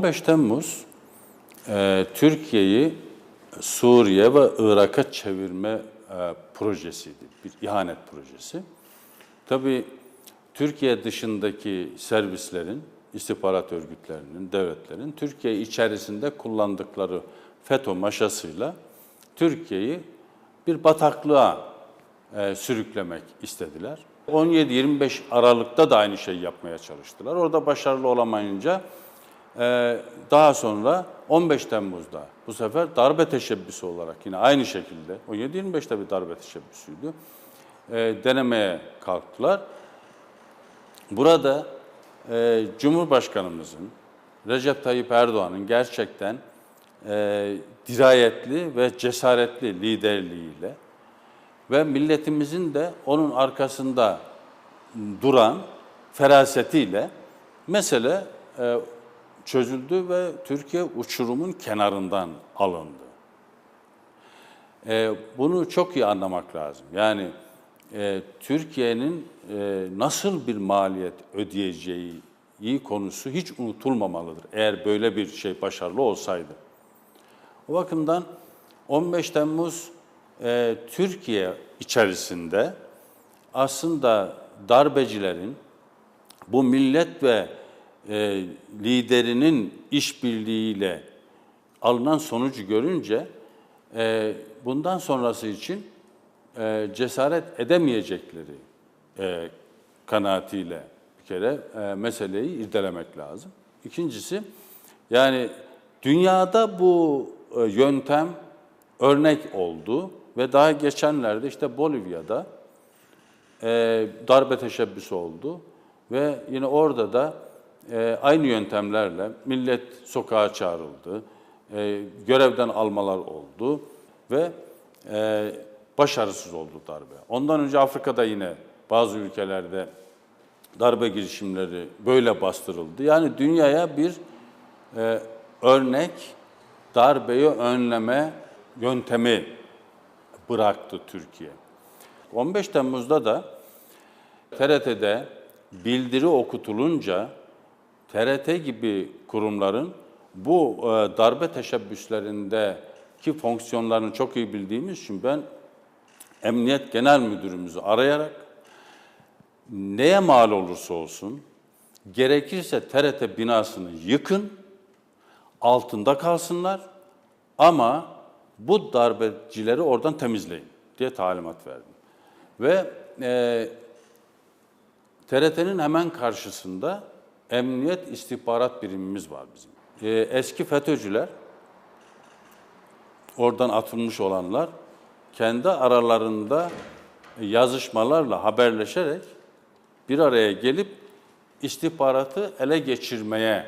15 Temmuz e, Türkiye'yi Suriye ve Irak'a çevirme e, projesiydi. Bir ihanet projesi. Tabii Türkiye dışındaki servislerin, istihbarat örgütlerinin, devletlerin Türkiye içerisinde kullandıkları FETÖ maşasıyla Türkiye'yi bir bataklığa e, sürüklemek istediler. 17-25 Aralık'ta da aynı şeyi yapmaya çalıştılar. Orada başarılı olamayınca e, daha sonra 15 Temmuz'da bu sefer darbe teşebbüsü olarak yine aynı şekilde 17-25'te bir darbe teşebbüsüydü. E, denemeye kalktılar. Burada e, Cumhurbaşkanımızın Recep Tayyip Erdoğan'ın gerçekten e, dirayetli ve cesaretli liderliğiyle ve milletimizin de onun arkasında duran ferasetiyle mesele e, çözüldü ve Türkiye uçurumun kenarından alındı. E, bunu çok iyi anlamak lazım. Yani e, Türkiye'nin e, nasıl bir maliyet ödeyeceği konusu hiç unutulmamalıdır. Eğer böyle bir şey başarılı olsaydı. O bakımdan 15 Temmuz e, Türkiye içerisinde aslında darbecilerin bu millet ve e, liderinin işbirliğiyle alınan sonucu görünce e, bundan sonrası için e, cesaret edemeyecekleri e, kanaatiyle bir kere e, meseleyi irdelemek lazım. İkincisi yani dünyada bu e, yöntem örnek oldu ve daha geçenlerde işte Bolivya'da e, darbe teşebbüsü oldu ve yine orada da e, aynı yöntemlerle millet sokağa çağrıldı, e, görevden almalar oldu ve e, başarısız oldu darbe. Ondan önce Afrika'da yine bazı ülkelerde darbe girişimleri böyle bastırıldı. Yani dünyaya bir e, örnek darbeyi önleme yöntemi bıraktı Türkiye. 15 Temmuz'da da TRT'de bildiri okutulunca TRT gibi kurumların bu e, darbe teşebbüslerindeki fonksiyonlarını çok iyi bildiğimiz için ben Emniyet Genel Müdürümüzü arayarak neye mal olursa olsun gerekirse TRT binasını yıkın, altında kalsınlar ama bu darbecileri oradan temizleyin diye talimat verdim. Ve e, TRT'nin hemen karşısında emniyet istihbarat birimimiz var bizim. E, eski FETÖ'cüler, oradan atılmış olanlar, kendi aralarında yazışmalarla haberleşerek bir araya gelip istihbaratı ele geçirmeye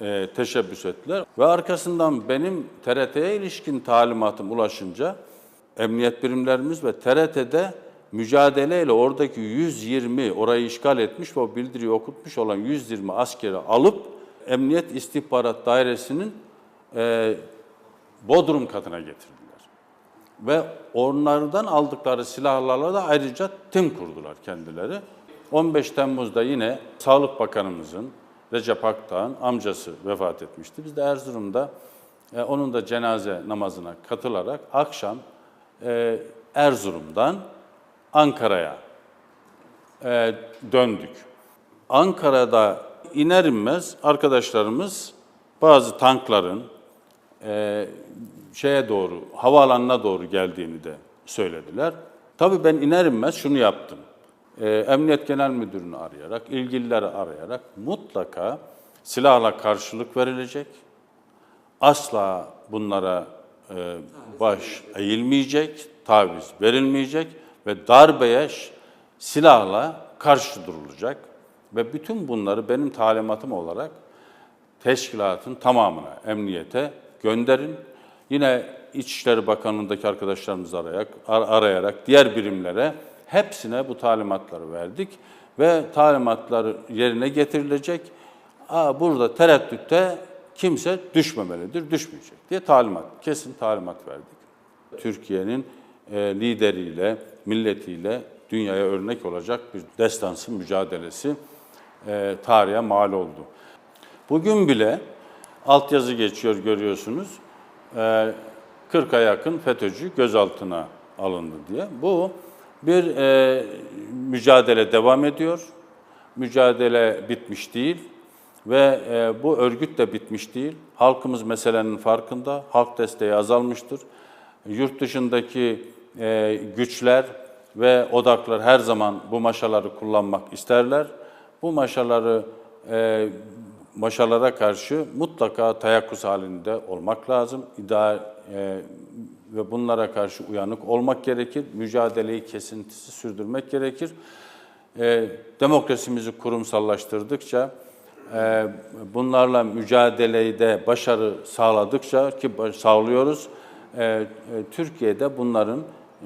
e, teşebbüs ettiler. Ve arkasından benim TRT'ye ilişkin talimatım ulaşınca emniyet birimlerimiz ve TRT'de mücadeleyle oradaki 120 orayı işgal etmiş ve o bildiriyi okutmuş olan 120 askeri alıp Emniyet İstihbarat Dairesi'nin e, Bodrum katına getirdiler. Ve onlardan aldıkları silahlarla da ayrıca tim kurdular kendileri. 15 Temmuz'da yine Sağlık Bakanımızın Recep Akdağ'ın amcası vefat etmişti. Biz de Erzurum'da e, onun da cenaze namazına katılarak akşam e, Erzurum'dan Ankara'ya e, döndük. Ankara'da iner inmez arkadaşlarımız bazı tankların e, şeye doğru, havaalanına doğru geldiğini de söylediler. Tabii ben iner inmez şunu yaptım. E, Emniyet Genel Müdürünü arayarak, ilgilileri arayarak mutlaka silahla karşılık verilecek. Asla bunlara e, baş eğilmeyecek, taviz verilmeyecek ve darbeye silahla karşı durulacak. Ve bütün bunları benim talimatım olarak teşkilatın tamamına, emniyete gönderin. Yine İçişleri Bakanlığı'ndaki arkadaşlarımızı arayarak, arayarak diğer birimlere hepsine bu talimatları verdik. Ve talimatlar yerine getirilecek. Aa, burada tereddütte kimse düşmemelidir, düşmeyecek diye talimat, kesin talimat verdik. Türkiye'nin lideriyle, milletiyle dünyaya örnek olacak bir destansı mücadelesi e, tarihe mal oldu. Bugün bile altyazı geçiyor görüyorsunuz. Ee, 40'a yakın FETÖ'cü gözaltına alındı diye. Bu bir e, mücadele devam ediyor. Mücadele bitmiş değil ve e, bu örgüt de bitmiş değil. Halkımız meselenin farkında, halk desteği azalmıştır. Yurt dışındaki e, güçler ve odaklar her zaman bu maşaları kullanmak isterler. Bu maşaları e, maşalara karşı mutlaka tayakkuz halinde olmak lazım. İdeal e, ve bunlara karşı uyanık olmak gerekir. Mücadeleyi kesintisi sürdürmek gerekir. E, demokrasimizi kurumsallaştırdıkça, e, bunlarla mücadeleyi de başarı sağladıkça ki sağlıyoruz, e, e, Türkiye'de bunların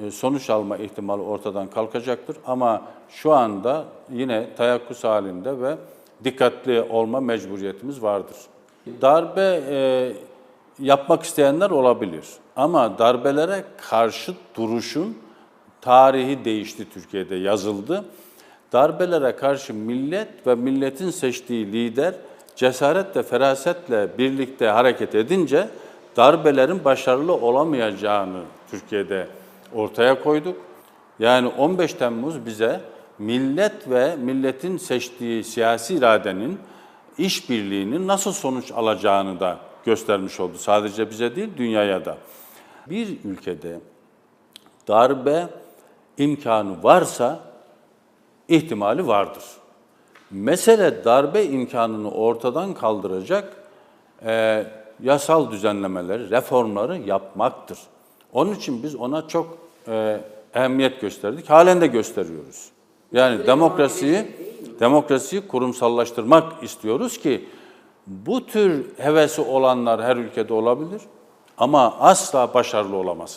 e, sonuç alma ihtimali ortadan kalkacaktır. Ama şu anda yine tayakkuz halinde ve dikkatli olma mecburiyetimiz vardır. Darbe e, yapmak isteyenler olabilir. Ama darbelere karşı duruşun tarihi değişti Türkiye'de yazıldı. Darbelere karşı millet ve milletin seçtiği lider cesaretle, ferasetle birlikte hareket edince darbelerin başarılı olamayacağını Türkiye'de ortaya koyduk. Yani 15 Temmuz bize millet ve milletin seçtiği siyasi iradenin işbirliğinin nasıl sonuç alacağını da göstermiş oldu. Sadece bize değil, dünyaya da. Bir ülkede darbe imkanı varsa ihtimali vardır. Mesele darbe imkanını ortadan kaldıracak e, yasal düzenlemeleri, reformları yapmaktır. Onun için biz ona çok e, ehemmiyet gösterdik. Halen de gösteriyoruz. Yani demokrasiyi demokrasiyi kurumsallaştırmak istiyoruz ki bu tür hevesi olanlar her ülkede olabilir ama asla başarılı olamaz.